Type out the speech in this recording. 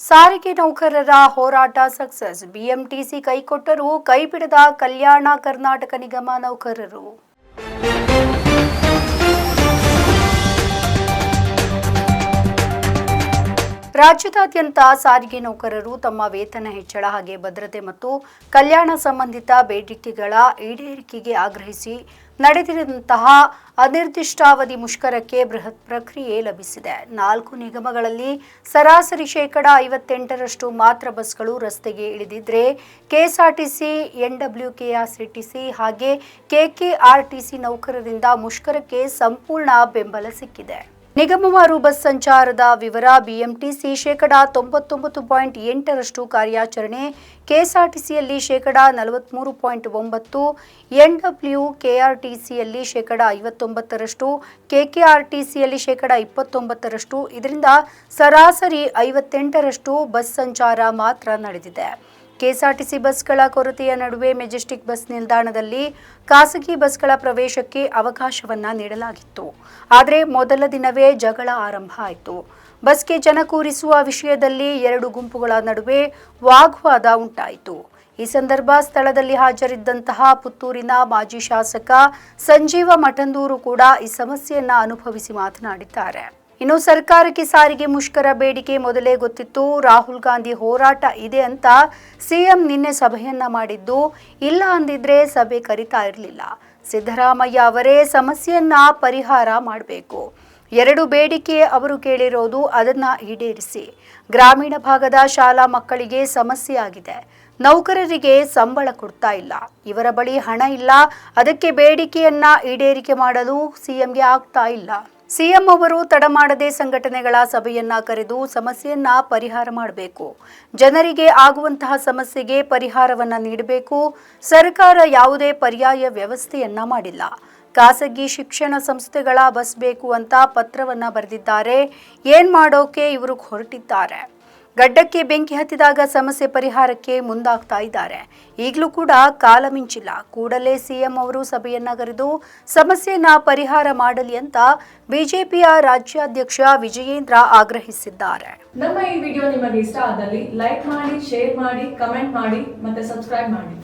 ಸಾರಿಗೆ ನೌಕರರ ಹೋರಾಟ ಸಕ್ಸಸ್. ಬಿಎಂಟಿಸಿ ಕೈಕೊಟ್ಟರೂ, ಕೈಬಿಡದ ಕಲ್ಯಾಣ ಕರ್ನಾಟಕ ನಿಗಮ ನೌಕರರು. ರಾಜ್ಯದಾದ್ಯಂತ ಸಾರಿಗೆ ನೌಕರರು ತಮ್ಮ ವೇತನ ಹೆಚ್ಚಳ ಹಾಗೆ ಭದ್ರತೆ ಮತ್ತು ಕಲ್ಯಾಣ ಸಂಬಂಧಿತ ಬೇಡಿಕೆಗಳ ಈಡೇರಿಕೆಗೆ ಆಗ್ರಹಿಸಿ ನಡೆದಿರುವಂತಹ ಅನಿರ್ದಿಷ್ಟಾವಧಿ ಮುಷ್ಕರಕ್ಕೆ ಬೃಹತ್ ಪ್ರಕ್ರಿಯೆ ಲಭಿಸಿದೆ. ನಾಲ್ಕು ನಿಗಮಗಳಲ್ಲಿ ಸರಾಸರಿ ಶೇಕಡ ಐವತ್ತೆಂಟರಷ್ಟು ಮಾತ್ರ ಬಸ್ಗಳು ರಸ್ತೆಗೆ ಇಳಿದಿದ್ರೆ ಕೆಎಸ್ಆರ್ಟಿಸಿ ಎನ್ಡಬ್ಲ್ಯೂಕೆಆರ್ಸಿಟಿಸಿ ಹಾಗೆ ಕೆಕೆಆರ್ಟಿಸಿ ನೌಕರರಿಂದ ಮುಷ್ಕರಕ್ಕೆ ಸಂಪೂರ್ಣ ಬೆಂಬಲ ಸಿಕ್ಕಿದೆ. ನಿಗಮವಾರು ಬಸ್ ಸಂಚಾರದ ವಿವರ, ಬಿಎಂಟಿಸಿ ಶೇಕಡ ತೊಂಬತ್ತೊಂಬತ್ತು ಪಾಯಿಂಟ್ ಎಂಟರಷ್ಟು ಕಾರ್ಯಾಚರಣೆ, ಕೆಎಸ್ಆರ್ಟಿಸಿಯಲ್ಲಿ ಶೇಕಡ ನಲವತ್ತ್ಮೂರು ಪಾಯಿಂಟ್ ಒಂಬತ್ತು, ಎನ್ಡಬ್ಲ್ಯೂ ಕೆಆರ್ಟಿಸಿಯಲ್ಲಿ ಶೇಕಡಾ ಐವತ್ತೊಂಬತ್ತರಷ್ಟು, ಕೆಕೆಆರ್ಟಿಸಿಯಲ್ಲಿ ಶೇಕಡ ಇಪ್ಪತ್ತೊಂಬತ್ತರಷ್ಟು, ಇದರಿಂದ ಸರಾಸರಿ ಐವತ್ತೆಂಟರಷ್ಟು ಬಸ್ ಸಂಚಾರ ಮಾತ್ರ ನಡೆದಿದೆ. ಕೆಎಸ್ಆರ್ಟಿಸಿ ಬಸ್ಗಳ ಕೊರತೆಯ ನಡುವೆ ಮೆಜೆಸ್ಟಿಕ್ ಬಸ್ ನಿಲ್ದಾಣದಲ್ಲಿ ಖಾಸಗಿ ಬಸ್ಗಳ ಪ್ರವೇಶಕ್ಕೆ ಅವಕಾಶವನ್ನ ನೀಡಲಾಗಿತ್ತು. ಆದರೆ ಮೊದಲ ದಿನವೇ ಜಗಳ ಆರಂಭ ಆಯಿತು. ಬಸ್ಗೆ ಜನ ಕೂರಿಸುವ ವಿಷಯದಲ್ಲಿ ಎರಡು ಗುಂಪುಗಳ ನಡುವೆ ವಾಗ್ವಾದ ಉಂಟಾಯಿತು. ಈ ಸಂದರ್ಭ ಸ್ಥಳದಲ್ಲಿ ಹಾಜರಿದ್ದಂತಹ ಪುತ್ತೂರಿನ ಮಾಜಿ ಶಾಸಕ ಸಂಜೀವ ಮಠಂದೂರು ಕೂಡ ಈ ಸಮಸ್ಯೆಯನ್ನ ಅನುಭವಿಸಿ ಮಾತನಾಡಿದ್ದಾರೆ. ಇನ್ನು ಸರ್ಕಾರಕ್ಕೆ ಸಾರಿಗೆ ಮುಷ್ಕರ ಬೇಡಿಕೆ ಮೊದಲೇ ಗೊತ್ತಿತ್ತು. ರಾಹುಲ್ ಗಾಂಧಿ ಹೋರಾಟ ಇದೆ ಅಂತ ಸಿಎಂ ನಿನ್ನೆ ಸಭೆಯನ್ನ ಮಾಡಿದ್ದು. ಇಲ್ಲ ಅಂದಿದ್ರೆ ಸಭೆ ಕರಿತಾ ಇರಲಿಲ್ಲ. ಸಿದ್ದರಾಮಯ್ಯ ಅವರೇ ಸಮಸ್ಯೆಯನ್ನ ಪರಿಹಾರ ಮಾಡಬೇಕು. ಎರಡು ಬೇಡಿಕೆ ಅವರು ಕೇಳಿರೋದು ಅದನ್ನ ಈಡೇರಿಸಿ. ಗ್ರಾಮೀಣ ಭಾಗದ ಶಾಲಾ ಮಕ್ಕಳಿಗೆ ಸಮಸ್ಯೆ ಆಗಿದೆ. ನೌಕರರಿಗೆ ಸಂಬಳ ಕೊಡ್ತಾ ಇಲ್ಲ. ಇವರ ಬಳಿ ಹಣ ಇಲ್ಲ. ಅದಕ್ಕೆ ಬೇಡಿಕೆಯನ್ನ ಈಡೇರಿಕೆ ಮಾಡಲು ಸಿಎಂಗೆ ಆಗ್ತಾ ಇಲ್ಲ. ಸಿಎಂ ಅವರು ತಡ ಮಾಡದೆ ಸಂಘಟನೆಗಳ ಸಭೆಯನ್ನ ಕರೆದು ಸಮಸ್ಯೆಯನ್ನ ಪರಿಹಾರ ಮಾಡಬೇಕು. ಜನರಿಗೆ ಆಗುವಂತಹ ಸಮಸ್ಯೆಗೆ ಪರಿಹಾರವನ್ನ ನೀಡಬೇಕು. ಸರ್ಕಾರ ಯಾವುದೇ ಪರ್ಯಾಯ ವ್ಯವಸ್ಥೆಯನ್ನ ಮಾಡಿಲ್ಲ. ಖಾಸಗಿ ಶಿಕ್ಷಣ ಸಂಸ್ಥೆಗಳ ಬಸ್ ಅಂತ ಪತ್ರವನ್ನ ಬರೆದಿದ್ದಾರೆ. ಏನ್ ಮಾಡೋಕೆ ಇವರು ಹೊರಟಿದ್ದಾರೆ. ಗಡ್ಡಕ್ಕೆ ಬೆಂಕಿ ಹತ್ತಿದಾಗ ಸಮಸ್ಯೆ ಪರಿಹಾರಕ್ಕೆ ಮುಂದಾಗ್ತಾ ಇದ್ದಾರೆ. ಈಗಲೂ ಕೂಡ ಕಾಲ ಮಿಂಚಿಲ್ಲ. ಕೂಡಲೇ ಸಿಎಂ ಅವರು ಸಭೆಯನ್ನ ಕರೆದು ಸಮಸ್ಯೆಯನ್ನ ಪರಿಹಾರ ಮಾಡಲಿ ಅಂತ ಬಿಜೆಪಿಯ ರಾಜ್ಯಾಧ್ಯಕ್ಷ ವಿಜಯೇಂದ್ರ ಆಗ್ರಹಿಸಿದ್ದಾರೆ. ನಮ್ಮ ಈ ವಿಡಿಯೋ ನಿಮಗೆ ಇಷ್ಟ ಆದಲ್ಲಿ ಲೈಕ್ ಮಾಡಿ, ಶೇರ್ ಮಾಡಿ, ಕಮೆಂಟ್ ಮಾಡಿ ಮತ್ತೆ ಸಬ್ಸ್ಕ್ರೈಬ್ ಮಾಡಿ.